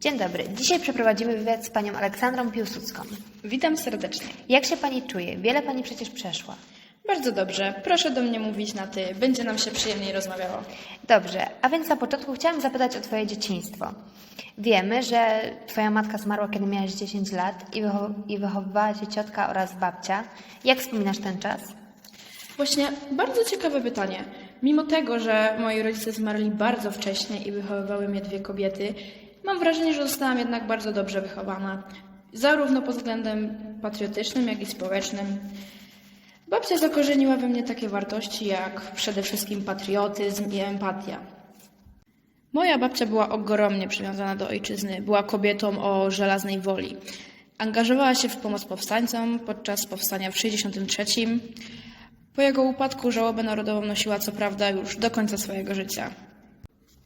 Dzień dobry. Dzisiaj przeprowadzimy wywiad z panią Aleksandrą Piłsudską. Witam serdecznie. Jak się pani czuje? Wiele pani przecież przeszła. Bardzo dobrze. Proszę do mnie mówić na ty. Będzie nam się przyjemniej rozmawiało. Dobrze, a więc na początku chciałam zapytać o twoje dzieciństwo. Wiemy, że twoja matka zmarła, kiedy miałaś 10 lat i, wycho- i wychowywała cię ciotka oraz babcia. Jak wspominasz ten czas? Właśnie bardzo ciekawe pytanie. Mimo tego, że moi rodzice zmarli bardzo wcześnie i wychowywały mnie dwie kobiety, mam wrażenie, że zostałam jednak bardzo dobrze wychowana. Zarówno pod względem patriotycznym, jak i społecznym. Babcia zakorzeniła we mnie takie wartości jak przede wszystkim patriotyzm i empatia. Moja babcia była ogromnie przywiązana do ojczyzny, była kobietą o żelaznej woli. Angażowała się w pomoc powstańcom podczas powstania w 1963. Po jego upadku żałobę narodową nosiła co prawda już do końca swojego życia.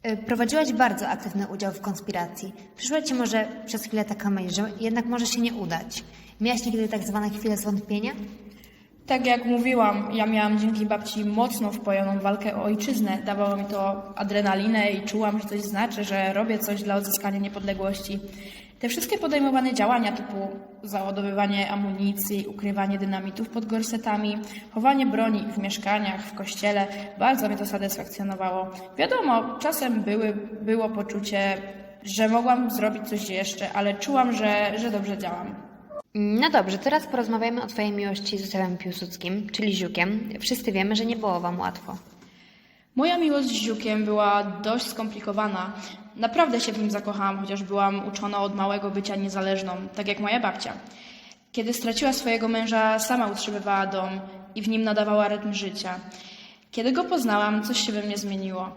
Y, Prowadziłaś bardzo aktywny udział w konspiracji. Przyszła ci może przez chwilę taka myśl, że jednak może się nie udać. Miałaś nigdy tak zwane chwile zwątpienia? Tak jak mówiłam, ja miałam dzięki babci mocno wpojoną walkę o ojczyznę. Dawało mi to adrenalinę i czułam, że coś znaczy, że robię coś dla odzyskania niepodległości. Te wszystkie podejmowane działania typu załadowywanie amunicji, ukrywanie dynamitów pod gorsetami, chowanie broni w mieszkaniach, w kościele, bardzo mnie to satysfakcjonowało. Wiadomo, czasem były, było poczucie, że mogłam zrobić coś jeszcze, ale czułam, że, że dobrze działam. No dobrze, teraz porozmawiamy o twojej miłości z Józefem Piłsudskim, czyli Ziukiem. Wszyscy wiemy, że nie było wam łatwo. Moja miłość z Ziukiem była dość skomplikowana. Naprawdę się w nim zakochałam, chociaż byłam uczona od małego bycia niezależną, tak jak moja babcia. Kiedy straciła swojego męża, sama utrzymywała dom i w nim nadawała rytm życia. Kiedy go poznałam, coś się we mnie zmieniło.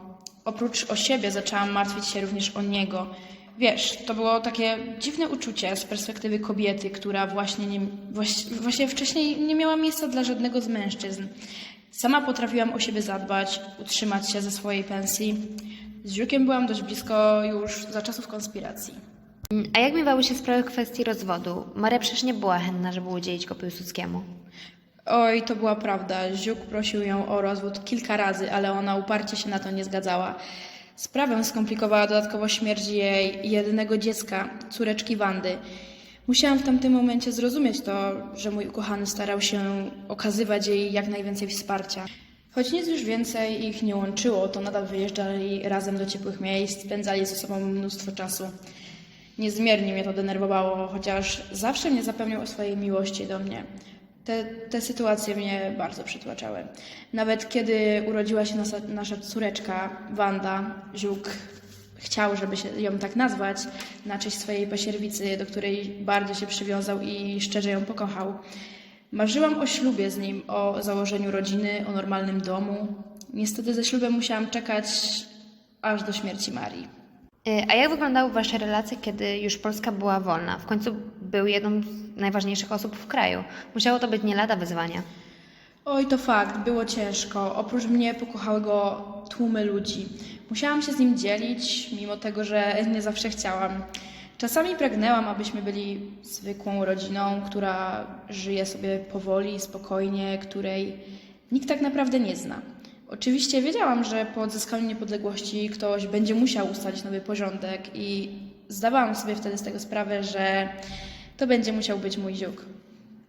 Oprócz o siebie zaczęłam martwić się również o niego. Wiesz, to było takie dziwne uczucie z perspektywy kobiety, która właśnie, nie, właśnie, wcześniej nie miała miejsca dla żadnego z mężczyzn. Sama potrafiłam o siebie zadbać, utrzymać się ze swojej pensji. Z Ziukiem byłam dość blisko już za czasów konspiracji. A jak miewały się sprawy kwestii rozwodu? Maria przecież nie była chętna, żeby udzielić go Piłsudskiemu. Oj, to była prawda. Ziuk prosił ją o rozwód kilka razy, ale ona uparcie się na to nie zgadzała. Sprawę skomplikowała dodatkowo śmierć jej jedynego dziecka, córeczki Wandy. Musiałam w tamtym momencie zrozumieć to, że mój ukochany starał się okazywać jej jak najwięcej wsparcia. Choć nic już więcej ich nie łączyło, to nadal wyjeżdżali razem do ciepłych miejsc, spędzali ze sobą mnóstwo czasu. Niezmiernie mnie to denerwowało, chociaż zawsze mnie zapewniał o swojej miłości do mnie. Te, te sytuacje mnie bardzo przytłaczały. Nawet kiedy urodziła się nasza, nasza córeczka, Wanda, Ziuk chciał, żeby się ją tak nazwać, na cześć swojej pasierbicy, do której bardzo się przywiązał i szczerze ją pokochał. Marzyłam o ślubie z nim, o założeniu rodziny, o normalnym domu. Niestety ze ślubem musiałam czekać aż do śmierci Marii. Y, A jak wyglądały wasze relacje, kiedy już Polska była wolna? W końcu był jedną z najważniejszych osób w kraju. Musiało to być nie lada wyzwania. Oj, to fakt, było ciężko. Oprócz mnie pokochały go tłumy ludzi. Musiałam się z nim dzielić, mimo tego, że nie zawsze chciałam. Czasami pragnęłam, abyśmy byli zwykłą rodziną, która żyje sobie powoli, spokojnie, której nikt tak naprawdę nie zna. Oczywiście wiedziałam, że po odzyskaniu niepodległości ktoś będzie musiał ustalić nowy porządek i zdawałam sobie wtedy z tego sprawę, że to będzie musiał być mój ziuk.